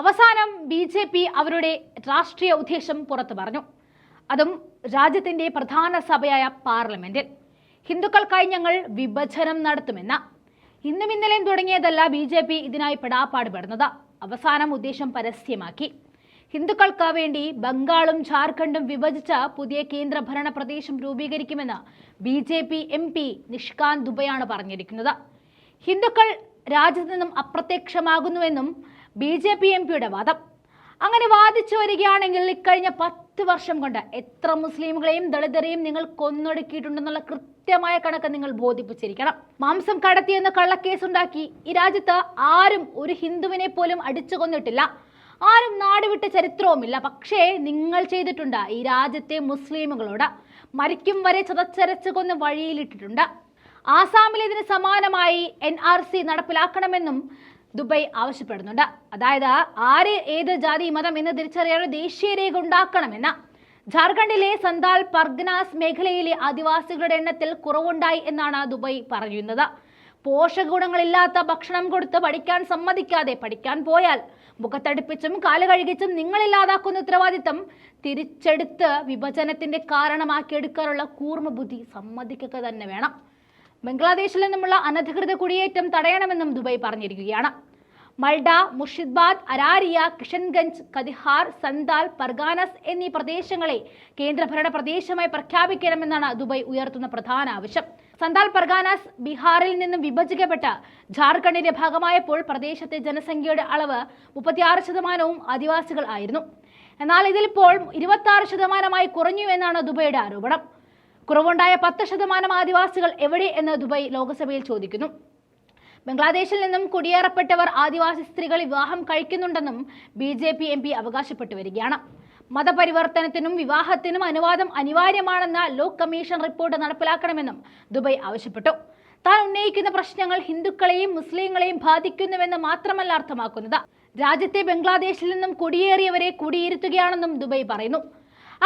അവസാനം B J P അവരുടെ രാഷ്ട്രീയ ഉദ്ദേശം പുറത്തു പറഞ്ഞു. അതും രാജ്യത്തിന്റെ പ്രധാന സഭയായ പാർലമെന്റിൽ ഹിന്ദുക്കൾക്കായി ഞങ്ങൾ വിഭജനം നടത്തുമെന്ന. ഇന്നും ഇന്നലെയും തുടങ്ങിയതല്ല ബി ജെ പി ഇതിനായി പെടാപ്പാടുപെടുന്നത്. അവസാനം ഉദ്ദേശം പരസ്യമാക്കി. ഹിന്ദുക്കൾക്ക് വേണ്ടി ബംഗാളും ജാർഖണ്ഡും വിഭജിച്ച പുതിയ കേന്ദ്രഭരണ പ്രദേശം രൂപീകരിക്കുമെന്ന് B J P M P Nishikant ദുബയാണ് പറഞ്ഞിരിക്കുന്നത്. ഹിന്ദുക്കൾ രാജ്യത്ത് നിന്നും അപ്രത്യക്ഷമാകുന്നുവെന്നും ബി ജെ പി എം പിയുടെ വാദം അങ്ങനെ വാദിച്ചു വരികയാണെങ്കിൽ ഇക്കഴിഞ്ഞ പത്ത് വർഷം കൊണ്ട് എത്ര മുസ്ലിമുകളെയും ദളിതരെയും നിങ്ങൾ കൊന്നൊടുക്കിയിട്ടുണ്ടെന്നുള്ള കൃത്യമായ കണക്ക് നിങ്ങൾ ബോധിപ്പിച്ചിരിക്കണം. മാംസം കടത്തിയെന്ന് കള്ളക്കേസുണ്ടാക്കി ഈ രാജ്യത്ത് ആരും ഒരു ഹിന്ദുവിനെ പോലും അടിച്ചു കൊന്നിട്ടില്ല ആരും നാടുവിട്ട ചരിത്രവുമില്ല. പക്ഷേ നിങ്ങൾ ചെയ്തിട്ടുണ്ട് ഈ രാജ്യത്തെ മുസ്ലിമുകളോട് മരിക്കും വരെ ചതച്ചരച്ച് കൊന്ന് വഴിയിലിട്ടിട്ടുണ്ട്. ആസാമിൽ ഇതിന് സമാനമായി എൻ ആർ സി നടപ്പിലാക്കണമെന്നും ദുബൈ ആവശ്യപ്പെടുന്നുണ്ട്. അതായത് ആര് ഏത് ജാതി മതം എന്ന് തിരിച്ചറിയാൻ ദേശീയ രേഖ ഉണ്ടാക്കണമെന്ന്. ജാർഖണ്ഡിലെ സന്താൽ പർഗ്നാസ് മേഖലയിലെ ആദിവാസികളുടെ എണ്ണത്തിൽ കുറവുണ്ടായി എന്നാണ് ദുബായ് പറയുന്നത്. പോഷകഗുണങ്ങളില്ലാത്ത ഭക്ഷണം കൊടുത്ത് പഠിക്കാൻ സമ്മതിക്കാതെ പഠിക്കാൻ പോയാൽ മുഖത്തടുപ്പിച്ചും കാൽ കഴുകിച്ചും നിങ്ങളില്ലാതാക്കുന്ന ഉത്തരവാദിത്തം തിരിച്ചെടുത്ത് വിഭജനത്തിന്റെ കാരണമാക്കിയെടുക്കാനുള്ള കൂർമ്മ ബുദ്ധി സമ്മതിക്കുക തന്നെ വേണം. ബംഗ്ലാദേശിൽ നിന്നുമുള്ള അനധികൃത കുടിയേറ്റം തടയണമെന്നും ദുബായ് പറഞ്ഞിരിക്കുകയാണ്. മൾഡ മുർഷിദാബാദ് അരാരിയ കിഷൻഗഞ്ച് കതിഹാർ സന്താൽ പർഗാനസ് എന്നീ പ്രദേശങ്ങളെ കേന്ദ്രഭരണ പ്രദേശമായി പ്രഖ്യാപിക്കണമെന്നാണ് ദുബായ് ഉയർത്തുന്ന പ്രധാന ആവശ്യം. സന്താൽ പർഗാനസ് ബീഹാറിൽ നിന്നും വിഭജിക്കപ്പെട്ട് ജാർഖണ്ഡിന്റെ ഭാഗമായപ്പോൾ പ്രദേശത്തെ ജനസംഖ്യയുടെ അളവ് മുപ്പത്തിയാറ് ശതമാനവും ആദിവാസികൾ ആയിരുന്നു. എന്നാൽ ഇതിലിപ്പോൾ ഇരുപത്തി ആറ് ശതമാനമായി കുറഞ്ഞു എന്നാണ് ദുബൈയുടെ ആരോപണം. കുറവുണ്ടായ പത്ത് ശതമാനം ആദിവാസികൾ എവിടെ എന്ന് ദുബായ് ലോകസഭയിൽ ചോദിക്കുന്നു. ബംഗ്ലാദേശിൽ നിന്നും കുടിയേറപ്പെട്ടവർ ആദിവാസി സ്ത്രീകൾ വിവാഹം കഴിക്കുന്നുണ്ടെന്നും B J P M P അവകാശപ്പെട്ടു വരികയാണ്. മതപരിവർത്തനത്തിനും വിവാഹത്തിനും അനുവാദം അനിവാര്യമാണെന്ന ലോ കമ്മീഷൻ റിപ്പോർട്ട് നടപ്പിലാക്കണമെന്നും ദുബൈ ആവശ്യപ്പെട്ടു. താൻ ഉന്നയിക്കുന്ന പ്രശ്നങ്ങൾ ഹിന്ദുക്കളെയും മുസ്ലിങ്ങളെയും ബാധിക്കുന്നുവെന്ന് മാത്രമല്ല അർത്ഥമാക്കുന്നത്. രാജ്യത്തെ ബംഗ്ലാദേശിൽ നിന്നും കുടിയേറിയവരെ കുടിയിരുത്തുകയാണെന്നും ദുബൈ പറയുന്നു.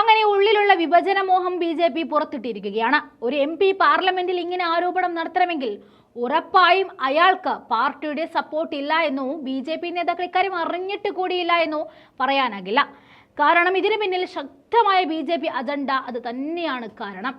അങ്ങനെ ഉള്ളിലുള്ള വിഭജന മോഹം ബി ജെ പി പുറത്തിട്ടിരിക്കുകയാണ്. ഒരു എം പി പാർലമെന്റിൽ ഇങ്ങനെ ആരോപണം നടത്തണമെങ്കിൽ ഉറപ്പായും അയാൾക്ക് പാർട്ടിയുടെ സപ്പോർട്ട് ഇല്ല എന്നോ ബി ജെ പി നേതാക്കൾ ഇക്കാര്യം അറിഞ്ഞിട്ട് കൂടിയില്ല എന്നോ പറയാനാകില്ല. കാരണം ഇതിനു പിന്നിൽ ശക്തമായ ബി ജെ പി അജണ്ട അത് തന്നെയാണ് കാരണം.